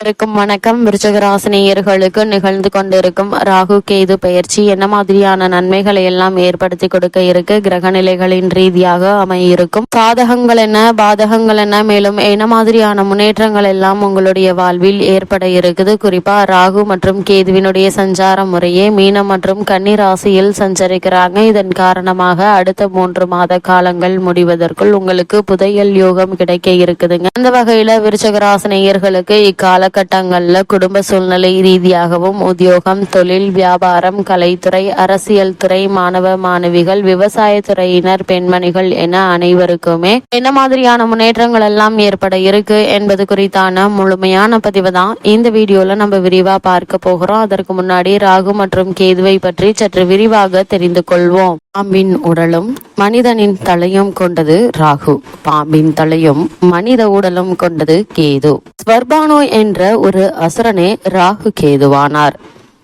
இருக்கும் வணக்கம். விருச்சகராசினியர்களுக்கு நிகழ்ந்து கொண்டிருக்கும் ராகு கேது பயிற்சி என்ன மாதிரியான நன்மைகளை எல்லாம் ஏற்படுத்தி கொடுக்க இருக்கு? கிரக நிலைகளின் ரீதியாக அமையிருக்கும். சாதகங்கள் என்ன? பாதகங்கள் என்ன? மேலும் என்ன மாதிரியான முன்னேற்றங்கள் எல்லாம் உங்களுடைய வாழ்வில் ஏற்பட இருக்குது? குறிப்பா ராகு மற்றும் கேதுவினுடைய சஞ்சார முறையே மீனம் மற்றும் கன்னி ராசியில் சஞ்சரிக்கிறாங்க. இதன் காரணமாக அடுத்த மூன்று மாத காலங்கள் முடிவதற்குள் உங்களுக்கு புதையல் யோகம் கிடைக்க இருக்குதுங்க. அந்த வகையில விருச்சகராசினியர்களுக்கு இக்கால காலகட்டங்களில் குடும்ப சூழ்நிலை ரீதியாகவும் உத்தியோகம் தொழில் வியாபாரம் கலைத்துறை அரசியல் துறை மாணவ மாணவிகள் விவசாயத்துறையினர் பெண்மணிகள் என அனைவருக்குமே என்ன மாதிரியான முன்னேற்றங்கள் எல்லாம் ஏற்பட இருக்கு என்பது குறித்தான முழுமையான பதிவு தான். இந்த வீடியோல நம்ம விரிவா பார்க்க போகிறோம். அதற்கு முன்னாடி ராகு மற்றும் கேதுவை பற்றி சற்று விரிவாக தெரிந்து கொள்வோம். பாம்பின் உடலும் மனிதனின் தலையும் கொண்டது ராகு. பாம்பின் தலையும் மனித உடலும் கொண்டது கேது. ஸ்வர்பானோ என்ற ஒரு அசுரனே ராகு கேதுவானார்.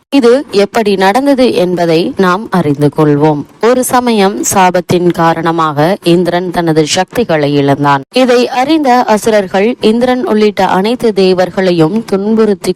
இது எப்படி நடந்தது என்பதை நாம் அறிந்து கொள்வோம். ஒரு சமயம் சாபத்தின் காரணமாக இந்திரன் தனது சக்திகளை இழந்தான். இதை அறிந்த அசுரர்கள் இந்திரன் உள்ளிட்ட அனைத்து தேவர்களையும் துன்புறுத்தி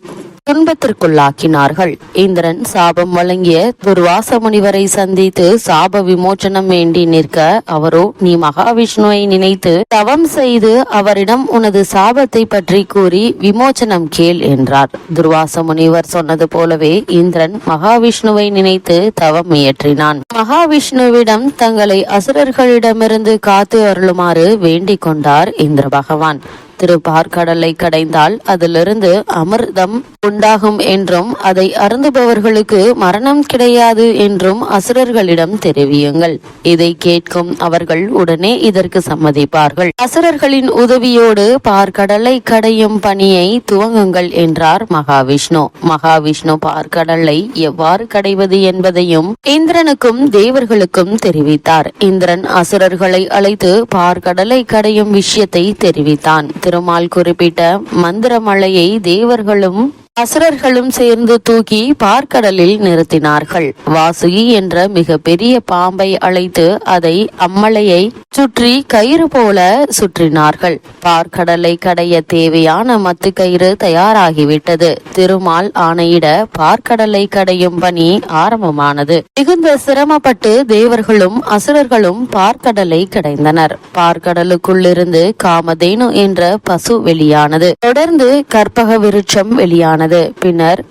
துன்பத்திற்குள்ளாக்கினார்கள். இந்திரன் சாபம் வழங்கிய துர்வாச முனிவரை சந்தித்து சாப விமோச்சனம் வேண்டி நிற்க அவரோ நீ மகாவிஷ்ணுவை நினைத்து தவம் செய்து அவரிடம் உனது சாபத்தை பற்றி கூறி விமோச்சனம் கேள் என்றார். துர்வாச முனிவர் சொன்னது போலவே இந்திரன் மகாவிஷ்ணுவை நினைத்து தவம் இயற்றினான் மகாவிஷ்ணுவிடம் தங்களை அசுரர்களிடமிருந்து காத்து அருளுமாறு வேண்டிக் கொண்டார் இந்திர பகவான். திரு பார்க்கடலை கடைந்தால் அதிலிருந்து அமிர்தம் உண்டாகும் என்றும் அதை அருந்துபவர்களுக்கு மரணம் கிடையாது என்றும் அசுரர்களிடம் தெரிவியுங்கள். இதை கேட்கும் அவர்கள் உடனே இதற்கு சம்மதிப்பார்கள். அசுரர்களின் உதவியோடு பார்க்கடலை கடையும் பணியை துவங்குங்கள் என்றார் மகாவிஷ்ணு. மகாவிஷ்ணு பார்க்கடலை எவ்வாறு கடைவது என்பதையும் இந்திரனுக்கும் தேவர்களுக்கும் தெரிவித்தார். இந்திரன் அசுரர்களை அழைத்து பார்க்கடலை கடையும் விஷயத்தை தெரிவித்தான். திருமால் குறிப்பிட்ட மந்திரமலையை தேவர்களும் அசுரர்களும் சேர்ந்து தூக்கி பார்க்கடலில் நிறுத்தினார்கள். வாசுகி என்ற மிக பெரிய பாம்பை அழைத்து அதை அம்மலையை சுற்றி கயிறு போல சுற்றினார்கள். பார்க்கடலை கடைய தேவையான மத்து கயிறு தயாராகிவிட்டது. திருமால் ஆணையிட பார்க்கடலை கடையும் பணி ஆரம்பமானது. மிகுந்த சிரமப்பட்டு தேவர்களும் அசுரர்களும் பார்க்கடலை கடைந்தனர். பார்க்கடலுக்குள்ளிருந்து காமதேனு என்ற பசு வெளியானது. தொடர்ந்து கற்பக விருட்சம் வெளியானது. பின்னர்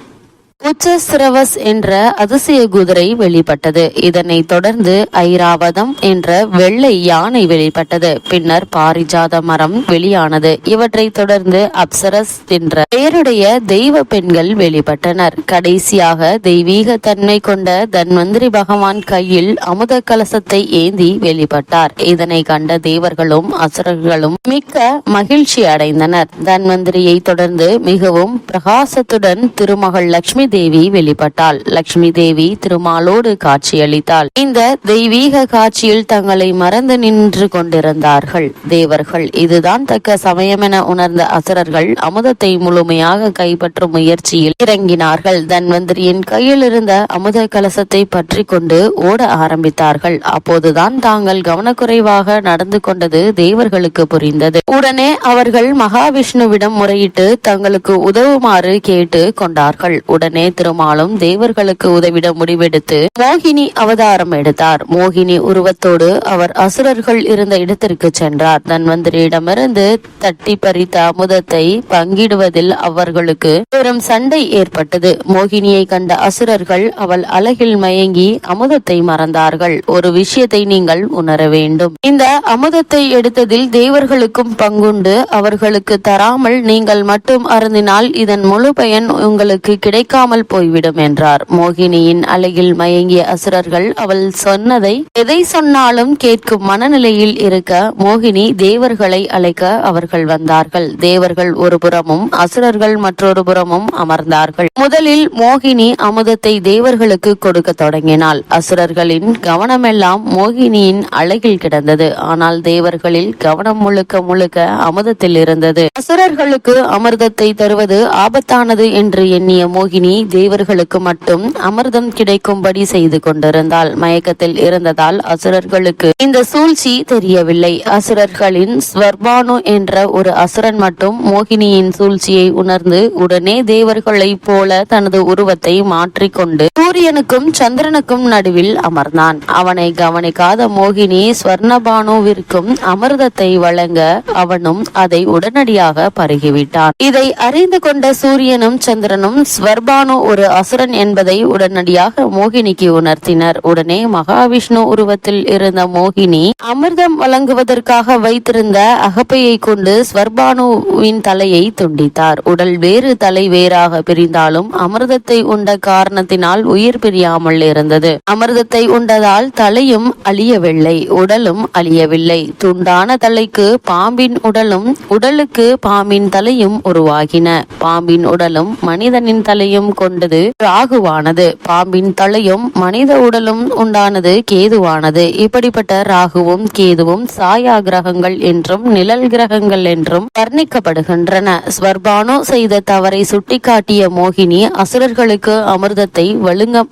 உச்சசிரவஸ் என்ற அதிசய குதிரை வெளிப்பட்டது. இதனை தொடர்ந்து ஐராவதம் என்ற வெள்ளை யானை வெளிப்பட்டது. பின்னர் பாரிஜாத மரம் வெளியானது. இவற்றை தொடர்ந்து அப்சரஸ் என்ற பெயருடைய தெய்வ பெண்கள் வெளிப்பட்டனர். கடைசியாக தெய்வீக தன்மை கொண்ட தன்வந்திரி பகவான் கையில் அமுத கலசத்தை ஏந்தி வெளிப்பட்டார். இதனை கண்ட தேவர்களும் அசுரர்களும் மிக்க மகிழ்ச்சி அடைந்தனர். தன்வந்திரியை தொடர்ந்து மிகவும் பிரகாசத்துடன் திருமகள் லட்சுமி தேவி வெளிப்பட்டாள். லட்சுமி தேவி திருமாலோடு காட்சியளித்தாள். இந்த தெய்வீக காட்சியில் தங்களை மறந்து நின்று கொண்டிருந்தார்கள். தேவர்கள் இதுதான் தக்க சமயமென உணர்ந்த அசுரர்கள் அமுதத்தை முழுமையாக கைப்பற்றும் முயற்சியில் இறங்கினார்கள். தன்வந்திரியின் கையில் இருந்த அமுத கலசத்தை பற்றி கொண்டு ஓட ஆரம்பித்தார்கள். அப்போதுதான் தாங்கள் கவனக்குறைவாக நடந்து கொண்டது தேவர்களுக்கு புரிந்தது. உடனே அவர்கள் மகாவிஷ்ணுவிடம் முறையிட்டு தங்களுக்கு உதவுமாறு கேட்டு கொண்டார்கள். உடனே திருமாலும் தேவர்களுக்கு உதவிட முடிவெடுத்து மோகினி அவதாரம் எடுத்தார். மோகினி உருவத்தோடு அவர் அசுரர்கள் இருந்த இடத்திற்கு சென்றார். தன்வந்திரியிடமிருந்து தட்டி பறித்த அமுதத்தை பங்கிடுவதில் அவர்களுக்கு பெரும் சண்டை ஏற்பட்டது. மோகினியை கண்ட அசுரர்கள் அவள் அழகில் மயங்கி அமுதத்தை மறந்தார்கள். ஒரு விஷயத்தை நீங்கள் உணர வேண்டும். இந்த அமுதத்தை எடுத்ததில் தேவர்களுக்கும் பங்குண்டு. அவர்களுக்கு தராமல் நீங்கள் மட்டும் அருந்தினால் இதன் முழு பயன் உங்களுக்கு கிடைக்காமல் போய்விடும் என்றார். மோகினியின் அழகில் மயங்கிய அசுரர்கள் அவள் சொன்னதை எதை சொன்னாலும் கேட்கும் மனநிலையில் இருக்க மோகினி தேவர்களை அழைக்க அவர்கள் வந்தார்கள். தேவர்கள் ஒரு புறமும் அசுரர்கள் மற்றொரு புறமும் அமர்ந்தார்கள். முதலில் மோகினி அமுதத்தை தேவர்களுக்கு கொடுக்க தொடங்கினாள். அசுரர்களின் கவனமெல்லாம் மோகினியின் அழகில் கிடந்தது. ஆனால் தேவர்களில் கவனம் முழுக்க முழுக்க அமுதத்தில் இருந்தது. அசுரர்களுக்கு அமிர்தத்தை தருவது ஆபத்தானது என்று எண்ணிய மோகினி மோகினி தேவர்களுக்கு மட்டும் அமிர்தம் கிடைக்கும்படி செய்து கொண்டிருந்தாள். மயக்கத்தில் இருந்ததால் அசுரர்களுக்கு இந்த சூழ்ச்சி தெரியவில்லை. அசுரர்களின் ஸ்வர்பானு என்ற ஒரு அசுரன் மட்டும் மோகினியின் சூழ்ச்சியை உணர்ந்து உடனே தேவர்களைப் போல தனது உருவத்தை மாற்றிக்கொண்டு சூரியனுக்கும் சந்திரனுக்கும் நடுவில் அமர்ந்தான். அவனை கவனிக்காத மோகினி ஸ்வர்ணபானுவிற்கும் அமிர்தத்தை வழங்க அவனும் அதை உடனடியாக பருகிவிட்டான். இதை அறிந்து கொண்ட சூரியனும் சந்திரனும் ஸ்வர்பானு ஒரு அசுரன் என்பதை உடனடியாக மோகினிக்கு உணர்த்தினர். உடனே மகாவிஷ்ணு உருவத்தில் இருந்த மோகினி அமிர்தம் வழங்குவதற்காக வைத்திருந்த அகப்பையை கொண்டு ஸ்வர்பானுவின் தலையை துண்டித்தார். உடல் வேறு தலை வேறாக பிரிந்தாலும் அமிர்தத்தை உண்ட காரணத்தினால் உயிர் பிரியாமல் இருந்தது. அமிர்தத்தை உண்டதால் தலையும் அழியவில்லை உடலும் அழியவில்லை. துண்டான தலைக்கு பாம்பின் உடலும் உடலுக்கு பாம்பின் தலையும் உருவாகின. பாம்பின் உடலும் மனிதனின் தலையும் கொண்டது. ராகுவானது. பாம்பின் தலையும் மனித உடலும் உண்டானது கேதுவானது. இப்படிப்பட்ட ராகுவும் கேதுவும் சாயா கிரகங்கள் என்றும் நிழல் கிரகங்கள் என்றும் வர்ணிக்கப்படுகின்றன. ஸ்வர்பானோ செய்த தவறை சுட்டிக்காட்டிய மோகினி அசுரர்களுக்கு அமிர்தத்தை வழுங்க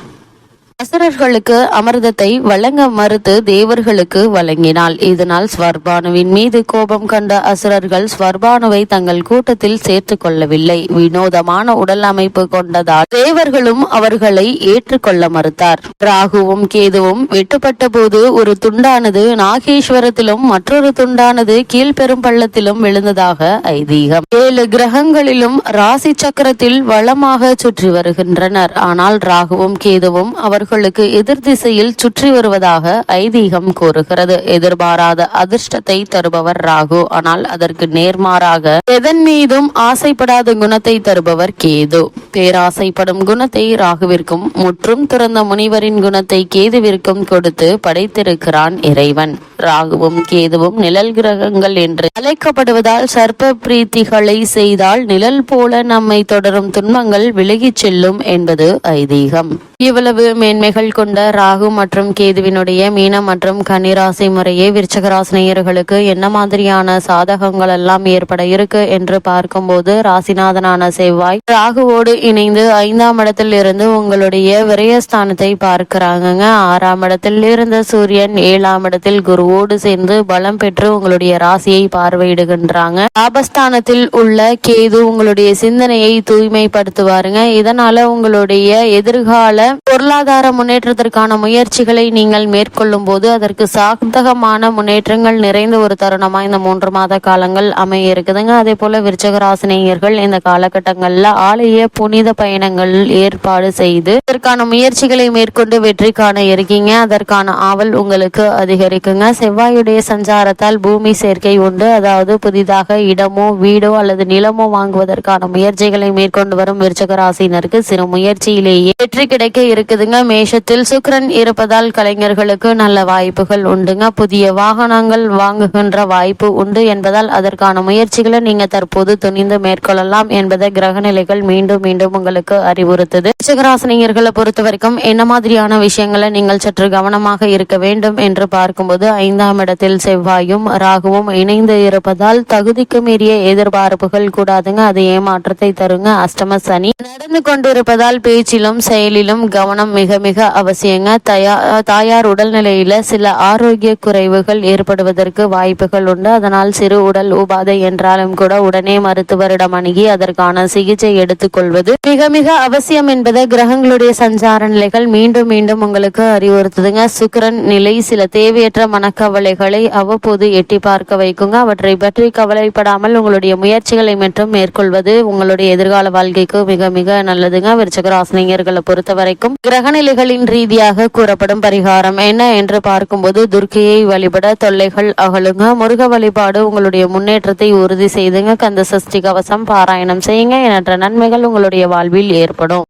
அசுரர்களுக்கு அமிர்தத்தை வழங்க மறுத்து தேவர்களுக்கு வழங்கினாள். இதனால் ஸ்வர்பானுவின் மீது கோபம் கண்ட அசுரர்கள் ஸ்வர்பானுவை தங்கள் கூட்டத்தில் சேர்த்து கொள்ளவில்லை. வினோதமான உடல் அமைப்பு கொண்டதால் தேவர்களும் அவர்களை ஏற்றுக்கொள்ள மறுத்தார். ராகுவும் கேதுவும் வெட்டுப்பட்ட போது ஒரு துண்டானது நாகேஸ்வரத்திலும் மற்றொரு துண்டானது கீழ்பெரும் பள்ளத்திலும் விழுந்ததாக ஐதீகம். ஏழு கிரகங்களிலும் ராசி சக்கரத்தில் வளமாக சுற்றி வருகின்றனர். ஆனால் ராகுவும் கேதுவும் அவர்கள் அவர்களுக்கு எதிர் திசையில் சுற்றி வருவதாக ஐதீகம் கூறுகிறது. எதிர்பாராத அதிர்ஷ்டத்தை தருபவர் ராகு. ஆனால் அதற்கு நேர்மாறாக எதன் மீதும் ஆசைப்படாத குணத்தை தருபவர் கேது. பேராசைப்படும் குணத்தை ராகுவிற்கும் முற்றும் துறந்த முனிவரின் குணத்தை கேதுவிற்கும் கொடுத்து படைத்திருக்கிறான் இறைவன். ராகுவும் கேதுவும் நிழல் கிரகங்கள் என்று அழைக்கப்படுவதால் சர்ப்ப பிரீத்திகளை செய்தால் நிழல் போல நம்மை தொடரும் துன்பங்கள் விலகிச் செல்லும் என்பது ஐதீகம். இவ்வளவு மேன்மைகள் கொண்ட ராகு மற்றும் கேதுவினுடைய மீனம் மற்றும் கன்னிராசி முறையே விருச்சகராசினியர்களுக்கு என்ன மாதிரியான சாதகங்கள் எல்லாம் ஏற்பட இருக்கு என்று பார்க்கும்போது ராசிநாதனான செவ்வாய் ராகுவோடு இணைந்து ஐந்தாம் இடத்தில் இருந்து உங்களுடைய விரயஸ்தானத்தை பார்க்கிறாங்க ஆறாம் இடத்தில் இருந்த சூரியன் ஏழாம் இடத்தில் ஓடு சேர்ந்து பலம் பெற்று உங்களுடைய ராசியை பார்வையிடுகின்றாங்க. லாபஸ்தானத்தில் உள்ள கேது உங்களுடைய சிந்தனையை தூய்மைப்படுத்துவாருங்க. இதனால உங்களுடைய எதிர்கால பொருளாதார முன்னேற்றத்திற்கான முயற்சிகளை நீங்கள் மேற்கொள்ளும் போது அதற்கு சாதகமான முன்னேற்றங்கள் நிறைந்த ஒரு தருணமா இந்த மூன்று மாத காலங்கள் அமைய இருக்குதுங்க. அதே போல விருச்சகராசினியர்கள் இந்த காலகட்டங்கள்ல ஆலய புனித பயணங்கள் ஏற்பாடு செய்து இதற்கான முயற்சிகளை மேற்கொண்டு வெற்றி காண இருக்கீங்க. அதற்கான ஆவல் உங்களுக்கு அதிகரிக்குங்க. செவ்வாயுடைய சஞ்சாரத்தால் பூமி சேர்க்கை உண்டு. அதாவது புதிதாக இடமோ வீடோ அல்லது நிலமோ வாங்குவதற்கான முயற்சிகளை மேற்கொண்டு வரும் விருச்சகராசினருக்கு சிறு முயற்சியிலேயே வெற்றி கிடைக்க இருக்குதுங்க. மேஷத்தில் சுக்கிரன் இருப்பதால் கலைஞர்களுக்கு நல்ல வாய்ப்புகள் உண்டுங்க. புதிய வாகனங்கள் வாங்குகின்ற வாய்ப்பு உண்டு என்பதால் அதற்கான முயற்சிகளை நீங்க தற்போது துணிந்து மேற்கொள்ளலாம் என்பதை கிரகநிலைகள் மீண்டும் மீண்டும் உங்களுக்கு அறிவுறுத்துது. விருச்சிகராசினியர்களை பொறுத்த வரைக்கும் என்ன மாதிரியான விஷயங்களை நீங்கள் சற்று கவனமாக இருக்க வேண்டும் என்று பார்க்கும்போது ஐந்தாம் இடத்தில் செவ்வாயும் ராகுவும் இணைந்து இருப்பதால் தகுதிக்கு மீறிய எதிர்பார்ப்புகள் கூடாதுங்க. அது ஏமாற்றத்தை தருங்க. அஷ்டம சனி. நடந்து கொண்டிருப்பதால் பேச்சிலும் செயலிலும் கவனம் மிக மிக அவசியங்க. தயா தாயார் உடல்நிலையில சில ஆரோக்கிய குறைவுகள் ஏற்படுவதற்கு வாய்ப்புகள் உண்டு. அதனால் சிறு உடல் உபாதை என்றாலும் கூட உடனே மருத்துவரிடம் அணுகி அதற்கான சிகிச்சை எடுத்துக்கொள்வது மிக மிக அவசியம் என்பதை கிரகங்களுடைய சஞ்சார நிலைகள் மீண்டும் மீண்டும் உங்களுக்கு அறிவுறுத்துதுங்க. சுக்கிரன் நிலை சில தேவையற்ற மனக்கவலைகளை அவ்வப்போது எட்டி பார்க்க வைக்குங்க. அவற்றை பற்றி கவலைப்படாமல் உங்களுடைய முயற்சிகளை மட்டும் மேற்கொள்வது உங்களுடைய எதிர்கால வாழ்க்கைக்கு மிக மிக நல்லதுங்க. விருச்சகராசினியர்களை பொறுத்த வரைக்கும் கிரகநிலைகளின் ரீதியாக கூறப்படும் பரிகாரம் என்ன என்று பார்க்கும்போது துர்க்கையை வழிபட தொல்லைகள் அகலுங்க. முருக வழிபாடு உங்களுடைய முன்னேற்றத்தை உறுதி செய்துங்க. கந்த சஷ்டி கவசம் பாராயணம் செய்யுங்க. எண்ணற்ற நன்மைகள் உங்களுடைய வாழ்வில் ஏற்படும்.